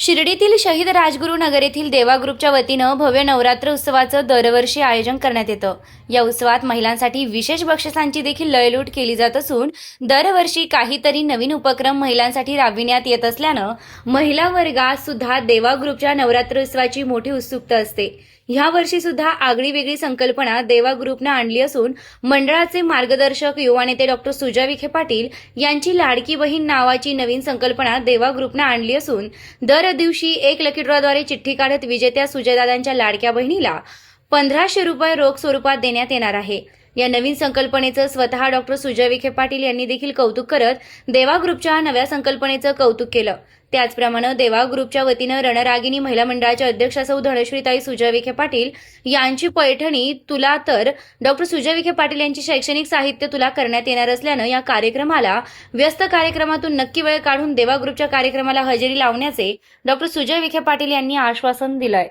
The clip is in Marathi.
शिर्डीतील शहीद राजगुरू नगर येथील देवा ग्रुपच्या वतीनं भव्य नवरात्र उत्सवाचं दरवर्षी आयोजन करण्यात येतं. या उत्सवात महिलांसाठी विशेष बक्षिसांची देखील लयलूट केली जात असून दरवर्षी काहीतरी नवीन उपक्रम महिलांसाठी राबविण्यात येत असल्यानं महिला वर्गात सुद्धा देवा ग्रुपच्या नवरात्र उत्सवाची मोठी उत्सुकता असते. ह्या वर्षी सुद्धा आगळी वेगळी संकल्पना देवा ग्रुपनं आणली असून मंडळाचे मार्गदर्शक युवा नेते डॉक्टर सुजा विखे पाटील यांची लाडकी बहीण नावाची नवीन संकल्पना देवा ग्रुपनं आणली असून दर दिवशी एक लकी ड्रॉद्वारे चिठ्ठी काढत विजेत्या सुजयदादांच्या लाडक्या बहिणीला पंधराशे रुपये रोख स्वरूपात देण्यात येणार आहे. या नवीन संकल्पनेचं स्वतः डॉक्टर सुजय विखे पाटील यांनी देखील कौतुक करत देवा ग्रुपच्या नव्या संकल्पनेचं कौतुक केलं. त्याचप्रमाणे देवा ग्रुपच्या वतीनं रणरागिनी महिला मंडळाच्या अध्यक्षा सौ धनश्रीताई सुजय विखे पाटील यांची पैठणी तुला तर डॉक्टर सुजय विखे पाटील यांची शैक्षणिक साहित्य तुला करण्यात येणार असल्यानं या कार्यक्रमाला व्यस्त कार्यक्रमातून नक्की वेळ काढून देवा ग्रुपच्या कार्यक्रमाला हजेरी लावण्याचे डॉक्टर सुजय विखे पाटील यांनी आश्वासन दिलंय.